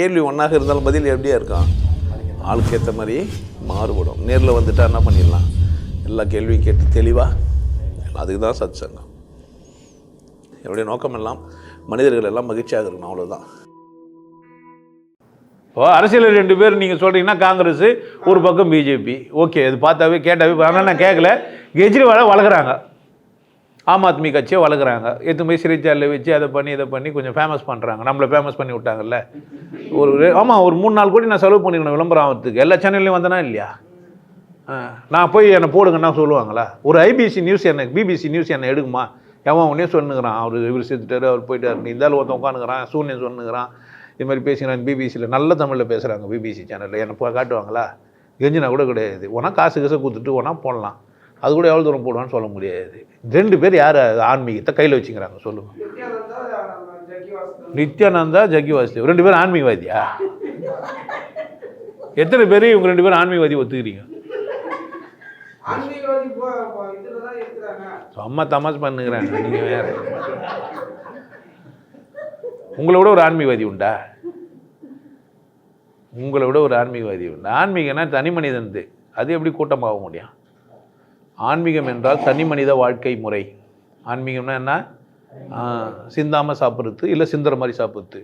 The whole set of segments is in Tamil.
கேள்வி ஒன்றாக இருந்தாலும் பதில் எப்படியா இருக்கும்? ஆளுக்கு ஏற்ற மாதிரி மாறுபடும். நேரில் வந்துட்டா என்ன பண்ணிடலாம்? எல்லா கேள்வியும் கேட்டு தெளிவாக அதுக்கு தான் சத் சங்கம் என்னுடைய நோக்கம் எல்லாம் மனிதர்கள் எல்லாம் மகிழ்ச்சியாக இருக்கணும் அவ்வளோதான் இப்போ அரசியல் ரெண்டு பேர் நீங்கள் சொல்கிறீங்கன்னா காங்கிரஸ் ஒரு பக்கம் பிஜேபி ஓகே இது பார்த்தாவே கேட்டாவே ஆனால் நான் கேட்கல கெஜ்ரிவாலை வளர்க்குறாங்க. ஆம் ஆத்மி கட்சியை வளர்க்குறாங்க. எடுத்து போய் சிறைச்சாலையில் வச்சு அதை பண்ணி இதை பண்ணி கொஞ்சம் ஃபேமஸ் பண்ணுறாங்க நம்மளை ஃபேமஸ் பண்ணி விட்டாங்கல்ல? ஒரு ஆமாம் ஒரு மூணு நாலு கோடி நான் செலவு பண்ணிக்கணும் விளம்பரம் ஆகிறதுக்கு எல்லா சேனல்லையும் வந்தனா இல்லையா? நான் போய் என்னை போடுங்கன்னா சொல்லுவாங்களா? ஒரு ஐபிசி நியூஸ் என்ன பிபிசி நியூஸ் என்ன எடுக்குமா? எவன் உடனே சொன்னுக்கிறான் அவர் இவர் செத்துட்டாரு அவர் போயிட்டாரு நீ இருந்தாலும் ஒருத்தன் உட்காந்துக்கிறான் சூன்யன் சொன்னுக்கிறான் இது மாதிரி பேசுகிறான் பிபிசியில் நல்ல தமிழில் பேசுகிறாங்க பிபிசி சேனலில் என்னை போய் காட்டுவாங்களா? கெஞ்சினா கூட கிடையாது. ஒன்றா காசு காசு கொடுத்துட்டு ஒன்றா போடலாம். அது கூட எவ்வளோ தூரம் போடுவான்னு சொல்ல முடியாது. ரெண்டு பேர் யார் ஆன்மீகத்தை கையில் வச்சுக்கிறாங்க சொல்லுங்கள் நித்யானந்தா ஜக்கி வாசுதேவ். ரெண்டு பேரும் ஆன்மீகவாதியா எத்தனை பேர் இவங்க ரெண்டு பேரும் ஆன்மீகவாதி ஒத்துக்கிறீங்க சும்மா தமாஸ் பண்ணுங்கிறாங்க நீங்கள் வேற. உங்களை விட ஒரு ஆன்மீகவாதி உண்டா? உங்களை விட ஒரு ஆன்மீகவாதி உண்டா? ஆன்மீகம்னா தனி மனிதன்து. அது எப்படி கூட்டமாக முடியும்? ஆன்மீகம் என்றால் தனி மனித வாழ்க்கை முறை. ஆன்மீகம்னா என்ன? சிந்தாமல் சாப்பிட்றது இல்லை சிந்துற மாதிரி சாப்பிட்றது.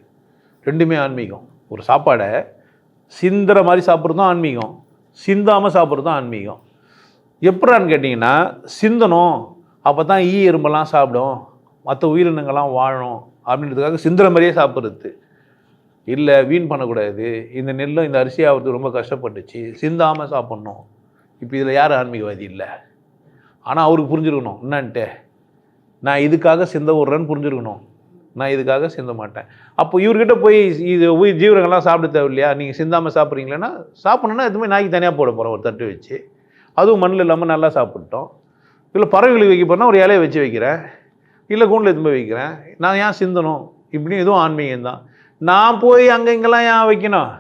ரெண்டுமே ஆன்மீகம். ஒரு சாப்பாடை சிந்துற மாதிரி சாப்பிட்றதும் ஆன்மீகம் சிந்தாமல் சாப்பிட்றதும் ஆன்மீகம். எப்படான்னு கேட்டிங்கன்னா சிந்தனும் அப்போ தான் ஈ எறும்பெல்லாம் சாப்பிடும் மற்ற உயிரினங்கள்லாம் வாழும் அப்படின்றதுக்காக சிந்துற மாதிரியே சாப்பிட்றது. இல்லை வீண் பண்ணக்கூடாது. இந்த நெல்லும் இந்த அரிசி ஆகிறது ரொம்ப கஷ்டப்பட்டுச்சு. சிந்தாமல் சாப்பிட்ணும். இப்போ இதில் யார் ஆன்மீகவாதி இல்லை? ஆனால் அவருக்கு புரிஞ்சிருக்கணும். என்னன்ட்டு. நான் இதுக்காக சிந்த விட்றேன்னு புரிஞ்சிருக்கணும். நான் இதுக்காக சிந்த மாட்டேன். அப்போ இவர்கிட்ட போய் இது உயிர் ஜீவரங்கள்லாம் சாப்பிட தேவையில்லையா? நீங்கள் சிந்தாமல் சாப்பிட்றீங்களேன்னா சாப்பிட்ணுன்னா எதுவுமே நாய்க்கு தனியாக போட போகிறோம் ஒரு தட்டு வச்சு. அதுவும் மண்ணில் இல்லாமல் நல்லா சாப்பிட்டோம். இல்லை பறவைகளுக்கு வைக்க போனால் ஒரு இலையை வச்சு வைக்கிறேன். இல்லை கூண்டில் எதுவுமே வைக்கிறேன். நான் ஏன் சிந்தணும்? இப்படியும் இதுவும் ஆன்மீகம் தான். நான் போய் அங்கே இங்கெல்லாம் ஏன் வைக்கணும்?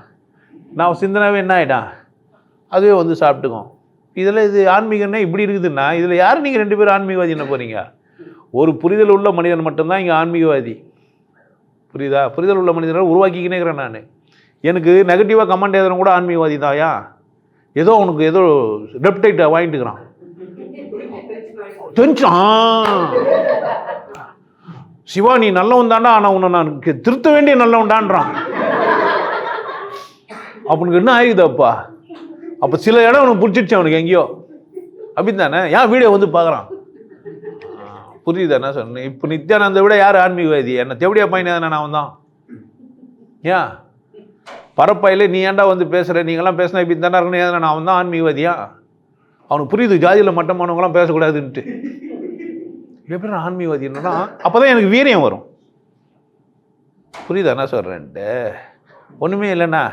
நான் சிந்தனாவே என்ன ஆகிட்டான் அதுவே வந்து சாப்பிட்டுக்கும். இதில் இது ஆன்மீகம்னா இப்படி இருக்குதுன்னா இதில் யார் நீங்கள் ரெண்டு பேரும் ஆன்மீகவாதி என்ன போகிறீங்க ஒரு புரிதல் உள்ள மனிதன் மட்டும்தான் இங்கே ஆன்மீகவாதி. புரியுதா? புரிதல் உள்ள மனிதனை உருவாக்கிக்கினே இருக்கிறேன் நான். எனக்கு நெகட்டிவாக கமெண்ட் எழுதுறவன் கூட ஆன்மீகவாதி தாயா ஏதோ உனக்கு ஏதோ ரெப்டைட்டை வாங்கிட்டுக்கிறான் டென்ஷன் சிவா நீ நல்லவன் தாண்டா ஆனால் உன்னை நான் திருத்த வேண்டிய நல்லவன்டான்றான். அப்படின்னு என்ன ஆகுதுப்பா அப்போ சில இடம் அவனுக்கு பிடிச்சிருச்சு அவனுக்கு எங்கேயோ. அப்படின்னு தானே ஏன் வீடியோ வந்து பார்க்குறான்? புரியுது என்ன சொன்னேன் இப்போ நித்யானந்த விட யார் ஆன்மீகவாதி என்ன தேவடியா பையன் தானே நான் தான் ஏன் பரப்பாயில் நீ ஏன்டா வந்து பேசுகிற நீங்களாம் பேசினா இப்படி தானே இருக்கணும்? ஏன் நான் அவன் தான் ஆன்மீகவாதியா அவனுக்கு புரியுது ஜாதியில் மட்டமானவங்களாம் பேசக்கூடாதுன்ட்டு. எப்படி நான் ஆன்மீகவாதி என்னன்னா அப்போ தான் எனக்கு வீரியம் வரும். புரியுதா என்ன சொல்கிறேன்ட்டு ஒன்றுமே இல்லைண்ணா.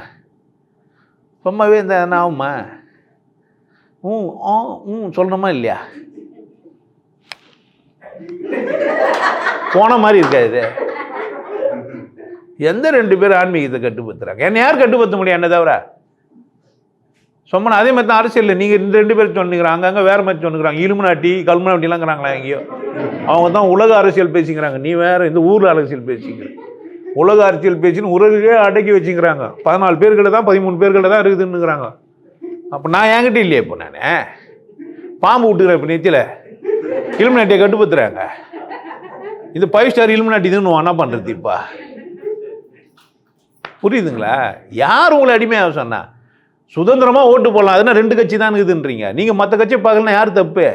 சும்மாவே இந்த என்ன ஆகுமா? ம் ஆ ம் சொல்லணுமா இல்லையா? போன மாதிரி இருக்கா இது? எந்த ரெண்டு பேரும் ஆன்மீகத்தை கட்டுப்படுத்துறாங்க? என்ன யார் கட்டுப்படுத்த முடியும் என்ன தவிர? சொம்மனா அதே மாதிரி தான் அரசியலில். நீங்கள் இந்த ரெண்டு பேர் சொன்னுங்கிறாங்க அங்கங்கே வேறு மாதிரி சொன்னுக்கிறாங்க. இலுமினாட்டி கல்முனாட்டிலாங்கிறாங்களா எங்கேயோ. அவங்க தான் உலக அரசியல் பேசிக்கிறாங்க. நீ வேறு இந்த ஊரில் அரசியல் பேசிக்கிற. உலக அரசியல் பேச்சுன்னு உறவுகளே அடக்கி வச்சுக்கிறாங்க. பதினாலு பேர்கிட்ட தான் பதிமூணு பேர்கிட்ட தான் இருக்குதுன்னுங்கிறாங்க. அப்போ நான் என்கிட்ட இல்லையே இப்போ நான். பாம்பு விட்டுக்கிறேன் இப்போ நெத்தியில் இலுமினாட்டியை கட்டுப்படுத்துறாங்க. இந்த ஃபைவ் ஸ்டார் இலுமினாட்டி இதுன்னு என்ன பண்ணுறது இப்போ. புரியுதுங்களா? யார் உங்களை அடிமையாக சொன்னா? சுதந்திரமாக ஓட்டு போடலாம் அதுனா ரெண்டு கட்சி தான் இருக்குதுன்றீங்க. நீங்கள் மற்ற கட்சி பார்க்கலனா யார் தப்பு?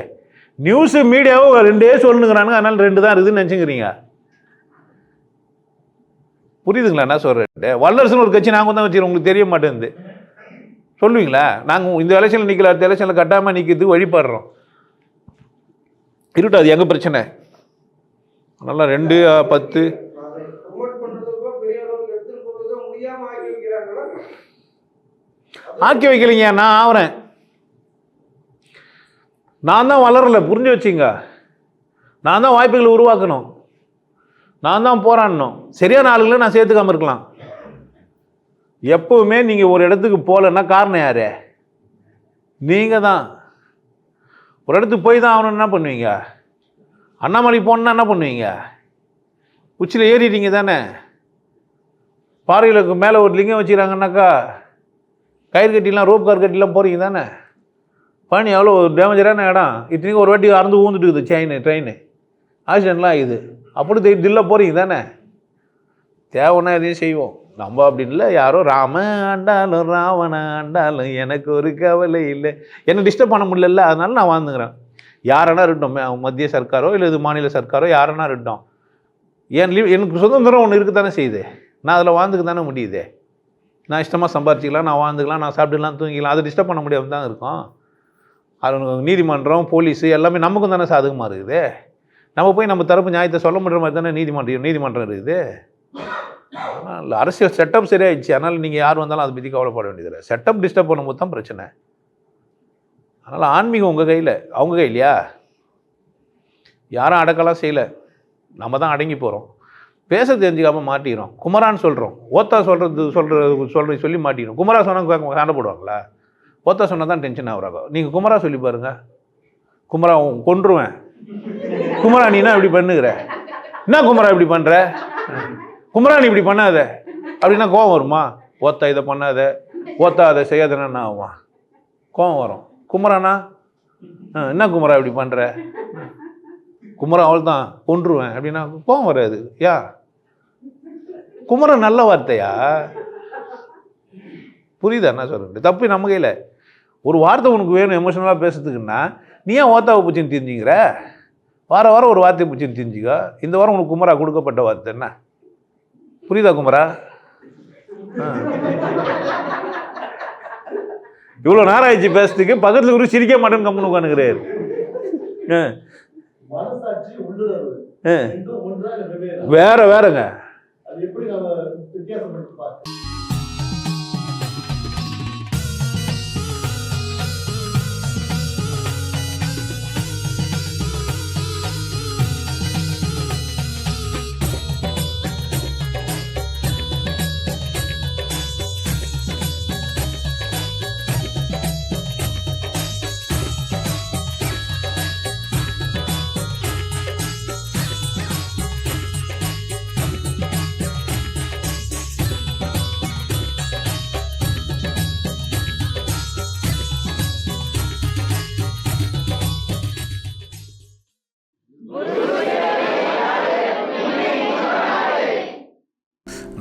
நியூஸு மீடியாவும் ரெண்டே சொல்லுங்கிறானுங்க அதனால் ரெண்டு தான் இருக்குதுன்னு நினச்சிக்கிறீங்க. புரியுதுங்களா? என்ன சொல்கிறேன் வல்லரசுன்னு ஒரு கட்சி நாங்கள் தான் வச்சுக்கிறோம். உங்களுக்கு தெரிய மாட்டேங்குது. சொல்லுவீங்களா? நாங்கள் இந்த எலெக்ஷனில் நிற்கல அடுத்த எலெக்ஷனில் கட்டாமல் நிற்கிறது வழிபடுறோம். இருக்கட்டும் அது எங்கள் பிரச்சனை? நல்லா ரெண்டு பத்து. ஆக்கி வைக்கலைங்க நான் ஆவறேன். நான் தான் வளரல புரிஞ்சு வச்சிங்க நான் தான் வாய்ப்புகளை உருவாக்கணும். நான் தான் போராடணும். சரியான ஆளுங்களை நான் சேர்த்துக்காம இருக்கலாம். எப்பவுமே நீங்கள் ஒரு இடத்துக்கு போகலன்னா காரணம் யாரு? நீங்கள் தான். ஒரு இடத்துக்கு போய் தான் ஆகணும்னு என்ன பண்ணுவீங்க? அண்ணாமலை போகணுன்னா என்ன பண்ணுவீங்க? உச்சியில் ஏறிட்டீங்க தானே? பாறைகளுக்கு மேலே ஒரு லிங்கம் வச்சுக்கிறாங்கன்னாக்கா கயிறு கட்டிலாம் ரோப் கார் கட்டிலாம் போகிறீங்க தானே? பழனி எவ்வளோ டேமேஜரான இடம். இத்தனைக்கும் ஒரு வாட்டி அறந்து ஊந்துட்டு இருக்குது செயின் ட்ரெயின் ஆக்சிடென்ட்லாம் ஆகுது. அப்படி தி- தில்ல போகிறீங்க தானே தேவைன்னா எதையும் செய்வோம். நம்ம அப்படி இல்லை யாரோ ராம ஆண்டாலும் ராவண ஆண்டாலும் எனக்கு ஒரு கவலை இல்லை. என்னை டிஸ்டர்ப் பண்ண முடியல அதனால நான் வாழ்ந்துக்கிறேன். யாரனா இருக்கட்டும் மத்திய சர்க்காரோ இல்லை இது மாநில சர்க்காரோ யாரனா இருக்கட்டும். என் லீவ் எனக்கு சுதந்திரம் ஒன்று இருக்க தானே செய்யுது? நான் அதில் வாழ்ந்துக்க தானே முடியுது? நான் இஷ்டமாக சம்பாரிச்சிக்கலாம் நான் வாழ்ந்துக்கலாம் நான் சாப்பிட்டுக்கலாம் தூங்கிக்கலாம். அதை டிஸ்டர்ப் பண்ண முடியாமல் தான் இருக்கும். அது நீதிமன்றம் போலீஸு எல்லாமே நமக்கும் தானே சாதகமாக இருக்குது? நம்ம போய் நம்ம தரப்பு நியாயத்தை சொல்ல முடியுற மாதிரி தானே நீதிமன்றம் நீதிமன்றம் இருக்குது. ஆனால் அரசியல் செட்டப் சரியாயிடுச்சு. அதனால் நீங்கள் யார் வந்தாலும் அதை பற்றி கவலைப்பட வேண்டியதில்லை. செட்டப் டிஸ்டர்ப் பண்ணும்போது தான் பிரச்சனை. அதனால் ஆன்மீகம் உங்கள் கையில். அவங்க கையிலையா? யாரும் அடக்கலாம் செய்யலை. நம்ம தான் அடங்கி போகிறோம் பேச தெரிஞ்சுக்காமல் மாட்டிக்கிறோம். குமரான்னு சொல்கிறோம் ஓத்தா சொல்கிறது சொல்கிறது சொல்கிற சொல்லி மாட்டிக்கிறோம். குமரா சொன்னால் சண்டை போடுவாங்களா? ஓத்தா சொன்னால் தான் டென்ஷன் ஆகுறாங்க நீங்கள் குமரா சொல்லி பாருங்கள் குமரா கொன்றுவேன். குமரா இப்படி பண்ணுகிற. என்ன குமரா இப்படி பண்ணுற குமரா நீ இப்படி பண்ணாத. அப்படின்னா கோவம் வருமா? ஓத்தா இதை பண்ணாத. ஓத்தா அதை செய்யாதனா என்ன ஆகும்? கோவம் வரும். குமரானா? ஆ, என்ன குமரா இப்படி பண்ணுற குமரா அவள் தான் கொன்றுவேன். அப்படின்னா கோவம் வராது. யா? குமரன் நல்ல வார்த்தையா? புரியுதா? என்ன சொல்கிறது தப்பு நம்ம கையில். ஒரு வார்த்தை உனக்கு வேணும் எமோஷனலாக பேசுறதுக்குன்னா நீ ஏன் ஓத்தாவை பூச்சின்னு தெரிஞ்சுங்கிற வார வாரம் ஒரு வார்த்தையை பூச்சின்னு தெரிஞ்சுக்க. இந்த வாரம் உனக்கு குமரா கொடுக்கப்பட்ட வார்த்தை என்ன? புரியுதா குமரா. இவ்வளோ நேரம் ஆயிடுச்சு பேசுறதுக்கு பக்கத்தில் ஒரு சிரிக்க மாட்டேன்னு கம்முன்னு உட்காந்துக்கிறாரு ஆ. மனசாட்சி